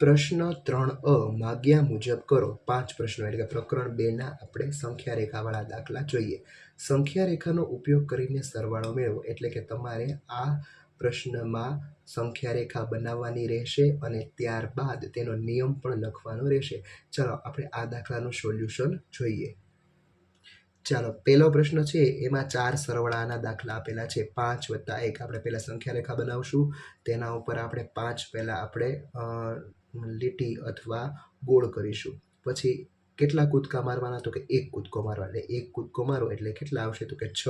પ્રશ્ન ત્રણ અ માગ્યા મુજબ કરો. પાંચ પ્રશ્નો એટલે કે પ્રકરણ બેના આપણે સંખ્યા રેખાવાળા દાખલા જોઈએ. સંખ્યા રેખાનો ઉપયોગ કરીને સરવાળો મેળવો એટલે કે તમારે આ પ્રશ્નમાં સંખ્યા રેખા બનાવવાની રહેશે અને ત્યારબાદ તેનો નિયમ પણ લખવાનો રહેશે. ચાલો, આપણે આ દાખલાનું સોલ્યુશન જોઈએ. ચાલો, પહેલો પ્રશ્ન છે, એમાં ચાર સરવાળાના દાખલા આપેલા છે. પાંચ વત્તા એક. આપણે પહેલાં સંખ્યા રેખા બનાવશું. તેના ઉપર આપણે પાંચ પહેલાં આપણે લીટી અથવા ગોળ કરીશું. પછી કેટલા કૂદકા મારવાના? તો કે એક કૂદકો મારવા. એટલે એક કૂદકો મારો. એટલે કેટલા આવશે? તો કે છ.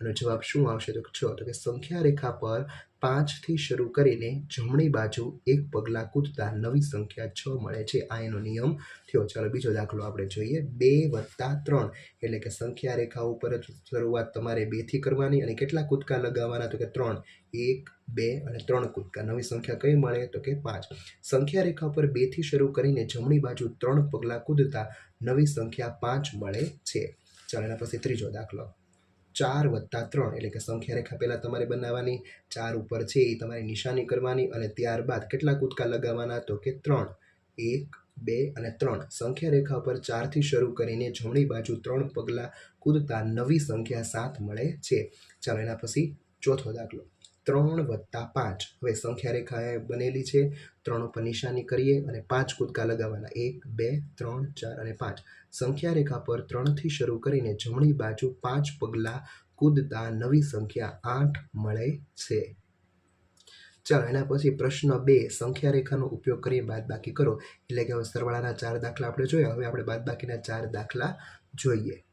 અને જવાબ શું આવશે? તો કે છ. તો કે સંખ્યા રેખા પર પાંચથી શરૂ કરીને જમણી બાજુ એક પગલાં કૂદતા નવી સંખ્યા છ મળે છે. આ એનો નિયમ થયો. ચાલો બીજો દાખલો આપણે જોઈએ. બે વત્તા ત્રણ એટલે કે સંખ્યા રેખા ઉપર જ શરૂઆત તમારે બેથી કરવાની અને કેટલા કૂદકા લગાવવાના? તો કે ત્રણ. એક, બે અને ત્રણ કૂદકા. નવી સંખ્યા કઈ મળે? તો કે પાંચ. સંખ્યા રેખા પર બેથી શરૂ કરીને જમણી બાજુ ત્રણ પગલાં કૂદતા નવી સંખ્યા પાંચ મળે છે. ચાલો એના પછી ત્રીજો દાખલો. ચાર વત્તા ત્રણ એટલે કે સંખ્યા રેખા પહેલાં તમારે બનાવવાની, ચાર ઉપર છે એ તમારે નિશાની કરવાની અને ત્યારબાદ કેટલા કૂદકા લગાવવાના તો કે ત્રણ. એક, બે અને ત્રણ. સંખ્યા રેખા પર ચારથી શરૂ કરીને જમણી બાજુ ત્રણ પગલાં કૂદતા નવી સંખ્યા સાત મળે છે. ચાલો એના પછી ચોથો દાખલો. ત્રણ વત્તા પાંચ. હવે સંખ્યા રેખા બનેલી છે. ત્રણ ઉપર નિશાની કરીએ અને પાંચ કૂદકા લગાવવાના. એક, બે, ત્રણ, ચાર અને પાંચ. સંખ્યા રેખા પર ત્રણથી શરૂ કરીને જમણી બાજુ પાંચ પગલાં કૂદતા નવી સંખ્યા આઠ મળે છે. ચાલો, એના પછી પ્રશ્ન બે. સંખ્યા રેખાનો ઉપયોગ કરી બાદબાકી કરો. એટલે કે હવે સરવાળાના ચાર દાખલા આપણે જોયા. હવે આપણે બાદબાકીના ચાર દાખલા જોઈએ.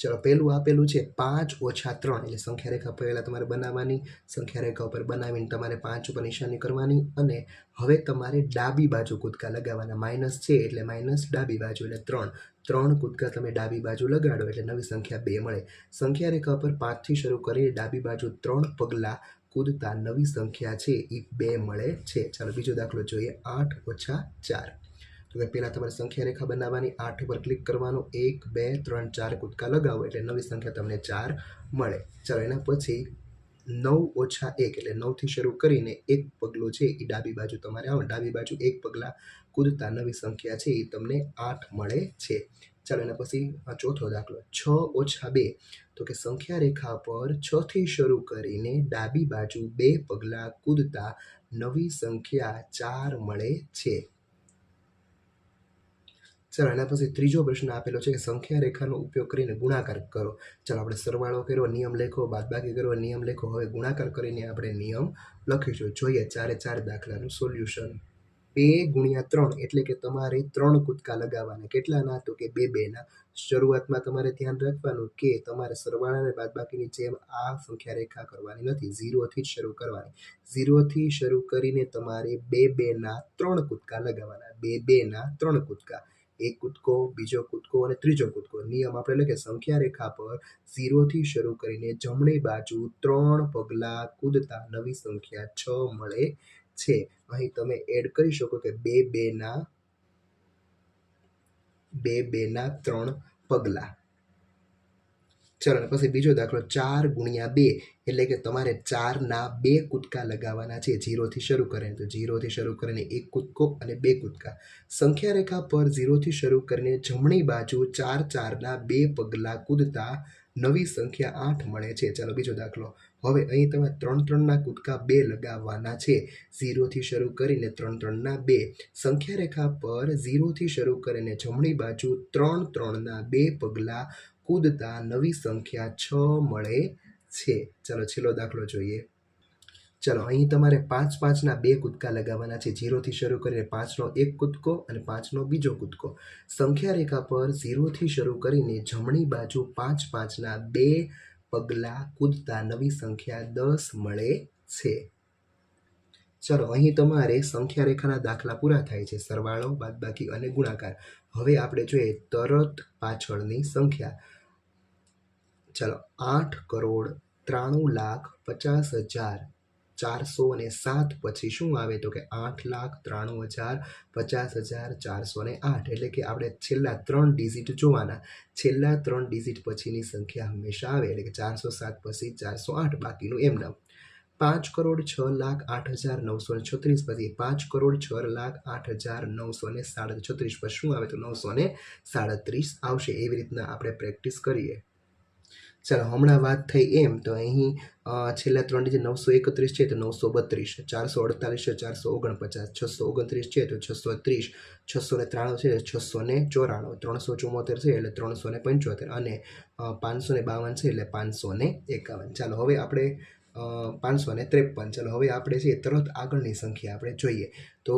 ચલો, પહેલું આપેલું છે, પાંચ ઓછા ત્રણ. એટલે સંખ્યા રેખા પહેલાં તમારે બનાવવાની સંખ્યા રેખા ઉપર બનાવીને તમારે પાંચ ઉપર નિશાની કરવાની અને હવે તમારે ડાબી બાજુ કૂદકા લગાવવાના. માઇનસ છે એટલે માઇનસ ડાબી બાજુ એટલે ત્રણ. ત્રણ કૂદકા તમે ડાબી બાજુ લગાડો એટલે નવી સંખ્યા બે મળે. સંખ્યા રેખા ઉપર પાંચથી શરૂ કરી ડાબી બાજુ ત્રણ પગલાં કૂદતા નવી સંખ્યા છે એ બે મળે છે. ચાલો, બીજો દાખલો જોઈએ. આઠ ઓછા ચાર. તો પહેલાં તમારે સંખ્યા રેખા બનાવવાની આઠ ઉપર ક્લિક કરવાનું, એક, બે, ત્રણ, ચાર કૂદકા લગાવો એટલે નવી સંખ્યા તમને ચાર મળે. ચાલો, એના પછી નવ ઓછા એક એટલે નવથી શરૂ કરીને એક પગલું છે એ ડાબી બાજુ તમારે આવે. ડાબી બાજુ એક પગલાં કૂદતા નવી સંખ્યા છે એ તમને આઠ મળે છે. ચાલો, એના પછી આ ચોથો દાખલો. છ ઓછા બે. તો કે સંખ્યા રેખા પર છથી શરૂ કરીને ડાબી બાજુ બે પગલાં કૂદતા નવી સંખ્યા ચાર મળે છે. ચાલો, એના પછી ત્રીજો પ્રશ્ન આપેલો છે કે સંખ્યા રેખાનો ઉપયોગ કરીને ગુણાકાર કરો. ચાલો, આપણે સરવાળો કર્યો, નિયમ લેખો, બાદબાકી કરો નિયમ લેખો. હવે ગુણાકાર કરીને આપણે નિયમ લખીશું. જોઈએ, ચારે ચાર દાખલાનું સોલ્યુશન બે ગુણ્યા ત્રણ એટલે કે તમારે ત્રણ કૂદકા લગાવવાના. કેટલાના તો કે બે બેના શરૂઆતમાં તમારે ધ્યાન રાખવાનું કે તમારે સરવાળા અને બાદબાકીની જેમ આ સંખ્યા રેખા કરવાની નથી. ઝીરોથી જ શરૂ કરવાની. ઝીરોથી શરૂ કરીને તમારે બે બેના ત્રણ કૂદકા લગાવવાના. બે બેના ત્રણ કૂદકા. એક કૂદકો, બીજો કૂદકો અને ત્રીજો કૂદકો. નિયમ આપણે લખીએ સંખ્યા રેખા પર ઝીરોથી શરૂ કરીને જમણી બાજુ ત્રણ પગલાં કૂદતા નવી સંખ્યા છ મળે છે. અહીં તમે એડ કરી શકો કે બે બેના બે બેના ત્રણ પગલાં. ચલો અને પછી બીજો દાખલો, ચાર ગુણ્યા બે, એટલે કે તમારે ચારના બે કૂદકા લગાવવાના છે. ઝીરોથી શરૂ કરીને, તો ઝીરોથી શરૂ કરીને એક કૂદકો અને બે કૂદકા. સંખ્યા રેખા પર ઝીરોથી શરૂ કરીને જમણી બાજુ ચાર ચારના બે પગલાં કૂદતા નવી સંખ્યા આઠ મળે છે. ચાલો બીજો દાખલો. હવે અહીં તમે ત્રણ ત્રણના કૂદકા બે લગાવવાના છે. ઝીરોથી શરૂ કરીને ત્રણ ત્રણના બે. સંખ્યા રેખા પર ઝીરોથી શરૂ કરીને જમણી બાજુ ત્રણ ત્રણના બે પગલાં કૂદતા નવી સંખ્યા છ મળે છે. ચાલો, છેલ્લો દાખલો જોઈએ. ચાલો, અહીં તમારે પાંચ પાંચના બે કૂદકા લગાવવાના છે. ઝીરોથી શરૂ કરીને પાંચનો એક કૂદકો અને પાંચનો બીજો કૂદકો. સંખ્યા રેખા પર ઝીરોથી શરૂ કરીને જમણી બાજુ પાંચ પાંચના બે પગલાં કૂદતા નવી સંખ્યા દસ મળે છે. ચલો, અહીં તમારે સંખ્યા રેખાના દાખલા પૂરા થાય છે. સરવાળો, બાદબાકી અને ગુણાકાર. હવે આપણે જોઈએ તરત પાછળની સંખ્યા. ચાલો, આઠ કરોડ ત્રાણું લાખ પચાસ હજાર ચારસો ને સાત પછી શું આવે તો કે આઠ લાખ ત્રાણું હજાર પચાસ હજાર ચારસો ને આઠ. એટલે કે આપણે છેલ્લા ત્રણ ડિજિટ જોવાના. છેલ્લા ત્રણ ડિજિટ પછીની સંખ્યા હંમેશા આવે. એટલે કે ચારસો સાત પછી ચારસો આઠ બાકીનું એમ નામ. પાંચ કરોડ છ લાખ આઠ હજાર નવસો ને છત્રીસ પછી પાંચ કરોડ છ લાખ આઠ હજાર નવસો ને સાડત્રીસ. પર શું આવે તો નવસો ને સાડત્રીસ આવશે. એવી રીતના આપણે પ્રેક્ટિસ કરીએ. ચાલો, હમણાં વાત થઈ એમ, તો અહીં છેલ્લા ત્રણ જે નવસો એકત્રીસ છે, તો નવસો બત્રીસ, ચારસો અડતાલીસ છે, ચારસો ઓગણપચાસ, છસો ઓગણત્રીસ છે, તો છસો ત્રીસ, છસો ને ત્રાણું છે છસો ને ચોરાણું, ત્રણસો ચુમ્મોતેર છે, એટલે ત્રણસો ને પંચોતેર, અને પાંચસો ને બાવન છે, એટલે પાંચસો ને એકાવન. ચાલો, હવે આપણે પાંચસો ને ત્રેપન. ચલો, હવે આપણે છે તરત આગળની સંખ્યા, આપણે જોઈએ. તો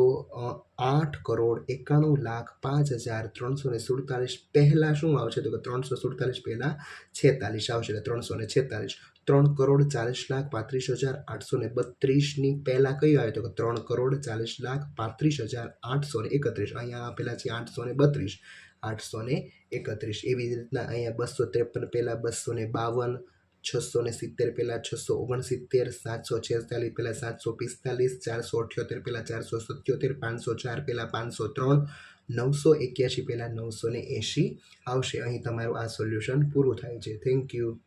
આઠ કરોડ એકાણું લાખ પાંચ હજાર ત્રણસો ને સુડતાલીસ. પહેલાં શું આવશે? તો કે ત્રણસો સુડતાલીસ પહેલાં છેતાલીસ આવશે, એટલે ત્રણસો ને છેતાલીસ. ત્રણ કરોડ ચાલીસ લાખ પાંત્રીસ હજાર આઠસો ને બત્રીસની પહેલાં કયું આવે? તો કે ત્રણ કરોડ ચાલીસ લાખ પાંત્રીસ હજાર આઠસો ને એકત્રીસ. અહીંયા આપેલા છે આઠસો ને બત્રીસ. આઠસો ને એકત્રીસ. એવી રીતના અહીંયા બસો ત્રેપન, પહેલાં બસો ને બાવન છસો ને સિત્તેર પહેલાં છસો ઓગણસિત્તેર, સાતસો છેતાલીસ પહેલાં સાતસો પિસ્તાલીસ, ચારસો અઠ્યોતેર પહેલાં ચારસો સત્યોતેર, પાંચસો ચાર પહેલાં પાંચસો ત્રણ, નવસો એક્યાસી પહેલાં નવસો ને એંશી. આવશે. અહીં તમારું આ સોલ્યુશન પૂરું થાય છે. Thank you.